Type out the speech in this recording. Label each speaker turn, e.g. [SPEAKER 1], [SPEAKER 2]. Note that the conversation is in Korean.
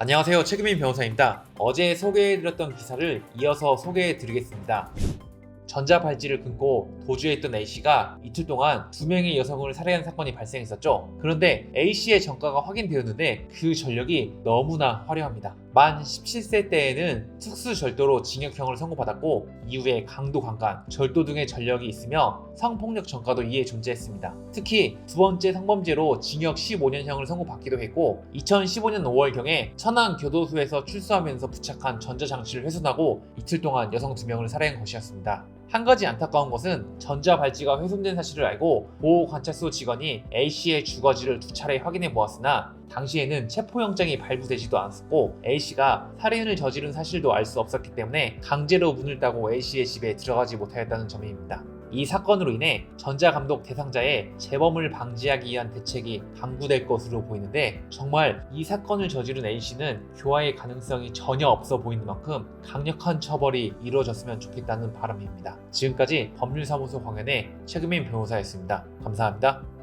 [SPEAKER 1] 안녕하세요. 최금민 변호사입니다. 어제 소개해드렸던 기사를 이어서 소개해드리겠습니다. 전자발찌를 끊고 도주해 있던 A씨가 이틀 동안 두 명의 여성을 살해한 사건이 발생했었죠. 그런데 A씨의 전과가 확인되었는데 그 전력이 너무나 화려합니다. 만 17세 때에는 특수절도로 징역형을 선고받았고 이후에 강도 강간, 절도 등의 전력이 있으며 성폭력 전과도 이에 존재했습니다. 특히 두 번째 성범죄로 징역 15년형을 선고받기도 했고 2015년 5월경에 천안 교도소에서 출소하면서 부착한 전자장치를 훼손하고 이틀 동안 여성 두 명을 살해한 것이었습니다. 한 가지 안타까운 것은 전자발찌가 훼손된 사실을 알고 보호관찰소 직원이 A씨의 주거지를 두 차례 확인해 보았으나 당시에는 체포영장이 발부되지도 않았고 A씨가 살인을 저지른 사실도 알 수 없었기 때문에 강제로 문을 따고 A씨의 집에 들어가지 못하였다는 점입니다. 이 사건으로 인해 전자감독 대상자의 재범을 방지하기 위한 대책이 강구될 것으로 보이는데 정말 이 사건을 저지른 A씨는 교화의 가능성이 전혀 없어 보이는 만큼 강력한 처벌이 이루어졌으면 좋겠다는 바람입니다. 지금까지 법률사무소 황현의 최금민 변호사였습니다. 감사합니다.